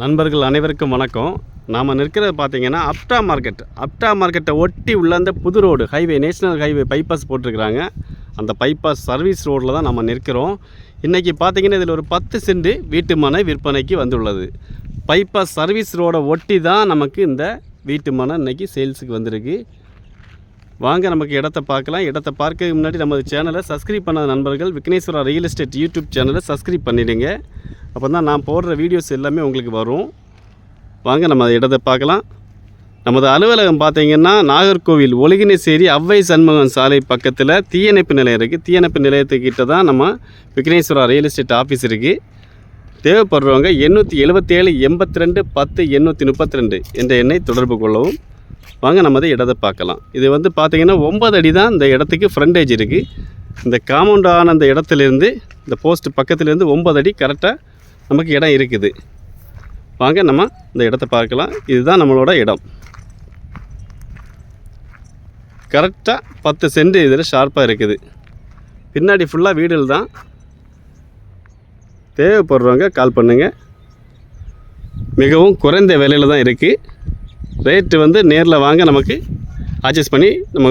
நண்பர்கள் அனைவருக்கும் வணக்கம். நாம் நிற்கிறது பார்த்தீங்கன்னா அப்டா மார்க்கெட் அப்டா மார்க்கெட்டை ஒட்டி உள்ள அந்த புது road highway national highway bypass போட்டிருக்கிறாங்க. அந்த பைபாஸ் சர்வீஸ் ரோட்டில் தான் நம்ம நிற்கிறோம். இன்றைக்கி பார்த்தீங்கன்னா இதில் ஒரு பத்து சென்ட் வீட்டு மனை விற்பனைக்கு வந்துள்ளது. பைபாஸ் சர்வீஸ் ரோடை ஒட்டி தான் நமக்கு இந்த வீட்டு மனை இன்றைக்கி சேல்ஸுக்கு வந்திருக்கு. வாங்க நமக்கு இடத்த பார்க்கலாம். இடத்த பார்க்கறதுக்கு முன்னாடி நமது சேனலை சப்ஸ்கிரைப் பண்ணாத நண்பர்கள் விக்னேஸ்வரா ரியல் எஸ்டேட் யூடியூப் சேனலை சப்ஸ்கிரைப் பண்ணிடுங்க. அப்போ தான் நான் போடுற வீடியோஸ் எல்லாமே உங்களுக்கு வரும். வாங்க நம்ம இடத்தை பார்க்கலாம். நமது அலுவலகம் பார்த்தீங்கன்னா நாகர்கோவில் ஒழுகினேசேரி அவ்வை சண்முகம் சாலை பக்கத்தில் தீயணைப்பு நிலையம் இருக்குது தீயணைப்பு நிலையத்துக்கிட்ட தான் நம்ம விக்னேஸ்வரா ரியல் எஸ்டேட் ஆஃபீஸ் இருக்குது தேவைப்படுறவங்க எண்ணூற்றி எழுபத்தேழு எண்பத்தி ரெண்டு பத்து எண்ணூற்றி முப்பத்தி ரெண்டு என்ற எண்ணை தொடர்பு கொள்ளவும். வாங்க நம்ம அதை இடத்தை பார்க்கலாம். இது வந்து பார்த்திங்கன்னா ஒம்பது அடி தான் இந்த இடத்துக்கு ஃப்ரண்டேஜ் இருக்குது இந்த காம்பவுண்ட் ஆன அந்த இடத்துலேருந்து இந்த போஸ்ட் பக்கத்துலேருந்து ஒம்பது அடி கரெக்டாக நமக்கு இடம் இருக்குது. வாங்க நம்ம இந்த இடத்த பார்க்கலாம். இதுதான் நம்மளோட இடம். கரெக்டாக பத்து சென்ட் இதில் ஷார்ப்பாக இருக்குது. பின்னாடி ஃபுல்லாக வீடுகள் தான். தேவைப்படுறவங்க கால் பண்ணுங்கள் மிகவும் குறைந்த விலையில் தான் இருக்குது ரேட்டு வந்து நேரில் வாங்க நமக்கு அட்ஜஸ்ட் பண்ணி நம்ம